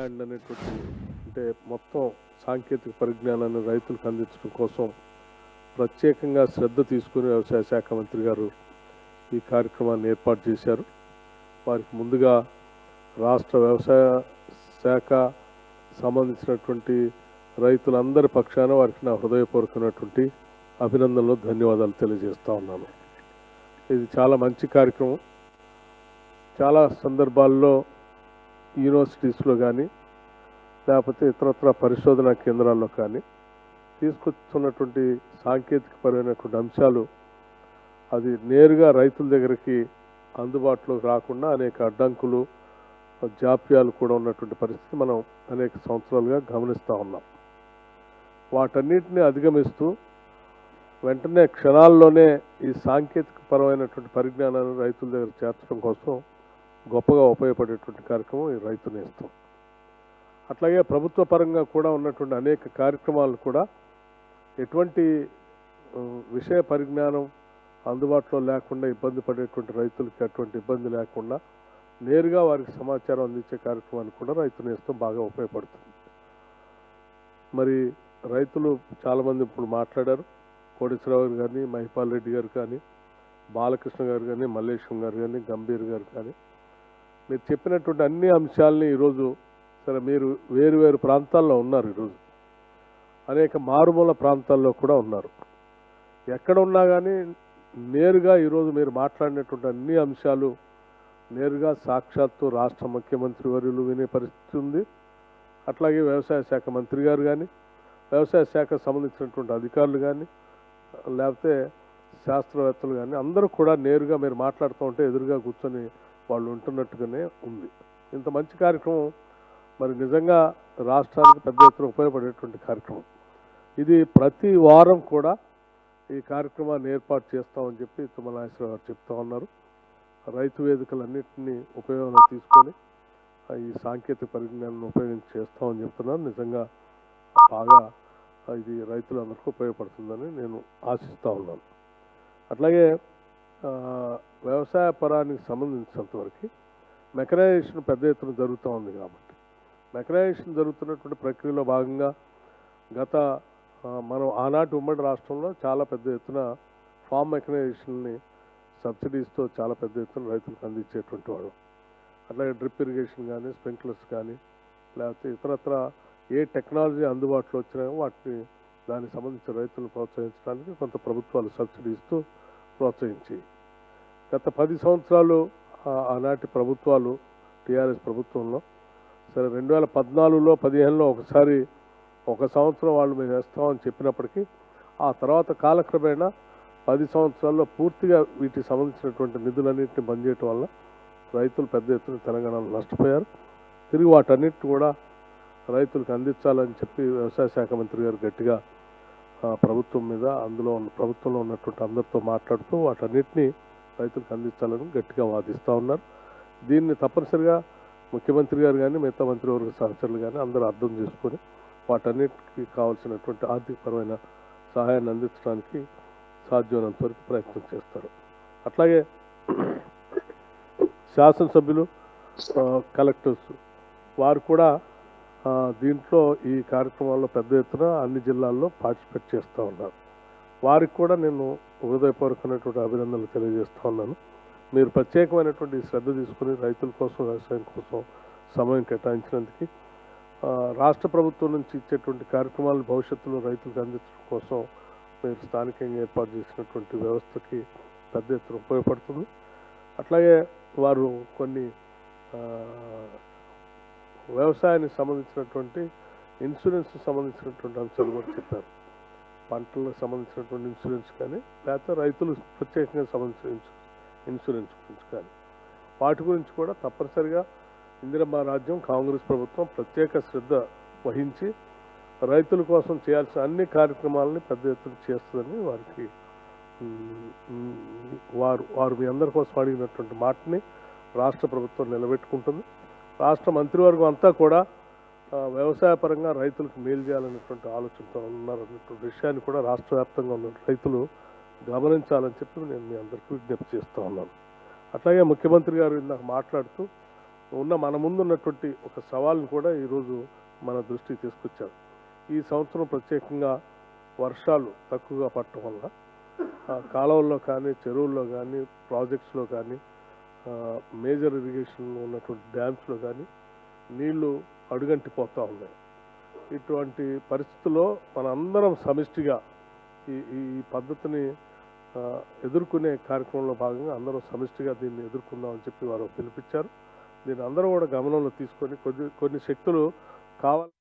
Hand అనేటువంటి అంటే మొత్తం సాంకేతిక పరిజ్ఞానాన్ని రైతులకు అందించడం కోసం ప్రత్యేకంగా శ్రద్ధ తీసుకుని వ్యవసాయ శాఖ మంత్రి గారు ఈ కార్యక్రమాన్ని ఏర్పాటు చేశారు. వారికి ముందుగా రాష్ట్ర వ్యవసాయ శాఖ సంబంధించినటువంటి రైతులందరి పక్షాన వారికి నా హృదయపూర్వకమైనటువంటి అభినందనలు ధన్యవాదాలు తెలియజేస్తూ ఉన్నాను. ఇది చాలా మంచి కార్యక్రమం. చాలా సందర్భాల్లో యూనివర్సిటీస్లో కానీ లేకపోతే ఇతరత్ర పరిశోధనా కేంద్రాల్లో కానీ తీసుకొస్తున్నటువంటి సాంకేతికపరమైనటువంటి అంశాలు అది నేరుగా రైతుల దగ్గరికి అందుబాటులోకి రాకుండా అనేక అడ్డంకులు జాప్యాలు కూడా ఉన్నటువంటి పరిస్థితి మనం అనేక సంవత్సరాలుగా గమనిస్తూ ఉన్నాం. వాటన్నిటిని అధిగమిస్తూ వెంటనే క్షణాల్లోనే ఈ సాంకేతిక పరమైనటువంటి పరిజ్ఞానాన్ని రైతుల దగ్గర చేర్చడం కోసం గొప్పగా ఉపయోగపడేటువంటి కార్యక్రమం ఈ రైతు నేస్తం. అట్లాగే ప్రభుత్వ పరంగా కూడా ఉన్నటువంటి అనేక కార్యక్రమాలు కూడా ఎటువంటి విషయ పరిజ్ఞానం అందుబాటులో లేకుండా ఇబ్బంది పడేటువంటి రైతులకి అటువంటి ఇబ్బంది లేకుండా నేరుగా వారికి సమాచారం అందించే కార్యక్రమానికి కూడా రైతు నేస్తం బాగా ఉపయోగపడుతుంది. మరి రైతులు చాలామంది ఇప్పుడు మాట్లాడారు. కోటేశ్వరరావు గారు కానీ మహిపాల్ రెడ్డి గారు కానీ బాలకృష్ణ గారు కానీ మల్లేశం గారు కానీ గంభీర్ గారు కానీ మీరు చెప్పినటువంటి అన్ని అంశాలని ఈరోజు సరే మీరు వేరు వేరు ప్రాంతాల్లో ఉన్నారు ఈరోజు. అనేక మారుమూల ప్రాంతాల్లో కూడా ఉన్నారు. ఎక్కడ ఉన్నా కానీ నేరుగా ఈరోజు మీరు మాట్లాడినటువంటి అన్ని అంశాలు నేరుగా సాక్షాత్తు రాష్ట్ర ముఖ్యమంత్రి వర్యులు వినే పరిస్థితి ఉంది. అట్లాగే వ్యవసాయ శాఖ మంత్రి గారు కానీ వ్యవసాయ శాఖకు సంబంధించినటువంటి అధికారులు కానీ లేకపోతే శాస్త్రవేత్తలు కానీ అందరూ కూడా నేరుగా మీరు మాట్లాడుతూ ఉంటే ఎదురుగా కూర్చొని వాళ్ళు ఉంటున్నట్టుగానే ఉంది. ఇంత మంచి కార్యక్రమం మరి నిజంగా రాష్ట్రానికి పెద్ద ఎత్తున ఉపయోగపడేటువంటి కార్యక్రమం. ఇది ప్రతి వారం కూడా ఈ కార్యక్రమాన్ని ఏర్పాటు చేస్తామని చెప్పి తుమ్మలాశ్వర గారు చెప్తా ఉన్నారు. రైతు వేదికలన్నింటినీ ఉపయోగంలో తీసుకొని ఈ సాంకేతిక పరిజ్ఞానాన్ని ఉపయోగించి చేస్తామని చెప్తున్నారు నిజంగా బాగా ఇది రైతులందరికీ ఉపయోగపడుతుందని నేను ఆశిస్తూ ఉన్నాను. అట్లాగే వ్యవసాయ పరానికి సంబంధించినంతవరకు మెకనైజేషన్ పెద్ద ఎత్తున జరుగుతూ ఉంది కాబట్టి. మెకనైజేషన్ జరుగుతున్నటువంటి ప్రక్రియలో భాగంగా గత మనం ఆనాటి ఉమ్మడి రాష్ట్రంలో చాలా పెద్ద ఎత్తున ఫామ్ మెకనైజేషన్ని సబ్సిడీస్తో చాలా పెద్ద ఎత్తున రైతులకు అందించేటువంటి వాడు. అట్లాగే డ్రిప్ ఇరిగేషన్ కానీ స్ప్రింక్లర్స్ కానీ లేకపోతే ఇతరత్ర ఏ టెక్నాలజీ అందుబాటులో వచ్చినాయో వాటిని దానికి సంబంధించిన రైతులను ప్రోత్సహించడానికి కొంత ప్రభుత్వాలు సబ్సిడీ ఇస్తూ ప్రోత్సహించి గత పది సంవత్సరాలు ఆనాటి ప్రభుత్వాలు టీఆర్ఎస్ ప్రభుత్వంలో సరే రెండు వేల పద్నాలుగులో పదిహేనులో ఒకసారి ఒక సంవత్సరం వాళ్ళు మేము వేస్తామని చెప్పినప్పటికీ ఆ తర్వాత కాలక్రమేణా పది సంవత్సరాల్లో పూర్తిగా వీటికి సంబంధించినటువంటి నిధులన్నింటినీ బంద్ చేయటం వల్ల రైతులు పెద్ద ఎత్తున తెలంగాణలో నష్టపోయారు. తిరిగి వాటన్నిటిని కూడా రైతులకు అందించాలని చెప్పి వ్యవసాయ శాఖ మంత్రి గారు గట్టిగా ప్రభుత్వం మీద అందులో ఉన్న ప్రభుత్వంలో ఉన్నటువంటి అందరితో మాట్లాడుతూ వాటన్నిటిని రైతులకు అందించాలని గట్టిగా వాదిస్తూ ఉన్నారు. దీన్ని తప్పనిసరిగా ముఖ్యమంత్రి గారు కానీ మిగతా మంత్రివర్గ సహచరులు కానీ అందరూ అర్థం చేసుకొని వాటన్నిటికీ కావాల్సినటువంటి ఆర్థికపరమైన సహాయాన్ని అందించడానికి సాధ్యమైనంత వరకు ప్రయత్నం చేస్తారు. అట్లాగే శాసనసభ్యులు కలెక్టర్స్ వారు కూడా దీంట్లో ఈ కార్యక్రమాల్లో పెద్ద ఎత్తున అన్ని జిల్లాల్లో పార్టిసిపేట్ చేస్తూ ఉన్నారు. వారికి కూడా నేను హృదయపూర్వకమైనటువంటి అభినందనలు తెలియజేస్తూ ఉన్నాను. మీరు ప్రత్యేకమైనటువంటి శ్రద్ధ తీసుకుని రైతుల కోసం వ్యవసాయం కోసం సమయం కేటాయించినందుకు రాష్ట్ర ప్రభుత్వం నుంచి ఇచ్చేటువంటి కార్యక్రమాలు భవిష్యత్తులో రైతులకు అందించడం కోసం మీరు స్థానికంగా ఏర్పాటు చేసినటువంటి వ్యవస్థకి పెద్ద ఎత్తున ఉపయోగపడుతుంది. అట్లాగే వారు కొన్ని వ్యవసాయానికి సంబంధించినటువంటి ఇన్సూరెన్స్కి సంబంధించినటువంటి అంశాలు కూడా చెప్పారు. పంటలకు సంబంధించినటువంటి ఇన్సూరెన్స్ కానీ లేకపోతే రైతులు ప్రత్యేకంగా సంబంధించిన ఇన్సూరెన్స్ గురించి కానీ. వాటి గురించి కూడా తప్పనిసరిగా ఇందిరమ్మ రాజ్యం కాంగ్రెస్ ప్రభుత్వం ప్రత్యేక శ్రద్ధ వహించి రైతుల కోసం చేయాల్సిన అన్ని కార్యక్రమాలని పెద్ద ఎత్తున చేస్తుందని వారికి వారు వారు మీ అందరి కోసం అడిగినటువంటి మాటని రాష్ట్ర ప్రభుత్వం నిలబెట్టుకుంటుంది. రాష్ట్ర మంత్రివర్గం అంతా కూడా వ్యవసాయపరంగా రైతులకు మేలు చేయాలనేటువంటి ఆలోచనతో ఉన్నారన్నటువంటి విషయాన్ని కూడా రాష్ట్ర వ్యాప్తంగా ఉన్న రైతులు గమనించాలని చెప్పి నేను మీ అందరికీ విజ్ఞప్తి చేస్తూ ఉన్నాను. అట్లాగే ముఖ్యమంత్రి గారు ఇందాక మాట్లాడుతూ ఉన్న మన ముందు ఉన్నటువంటి ఒక సవాల్ని కూడా ఈరోజు మన దృష్టికి తీసుకొచ్చారు. ఈ సంవత్సరం ప్రత్యేకంగా వర్షాలు తక్కువగా పడటం వల్ల కాలువల్లో కానీ చెరువుల్లో కానీ ప్రాజెక్ట్స్లో కానీ మేజర్ ఇరిగేషన్లో ఉన్నటువంటి డ్యామ్స్లో కానీ నీళ్ళు అడుగంటిపోతూ ఉన్నాయి ఇటువంటి పరిస్థితుల్లో మనందరం సమిష్టిగా ఈ ఈ పద్ధతిని ఎదుర్కొనే కార్యక్రమంలో భాగంగా అందరం సమిష్టిగా దీన్ని ఎదుర్కొందామని చెప్పి వారు పిలిపించారు. దీన్ని అందరూ కూడా గమనంలో తీసుకొని కొద్ది కొన్ని శక్తులు కావాలి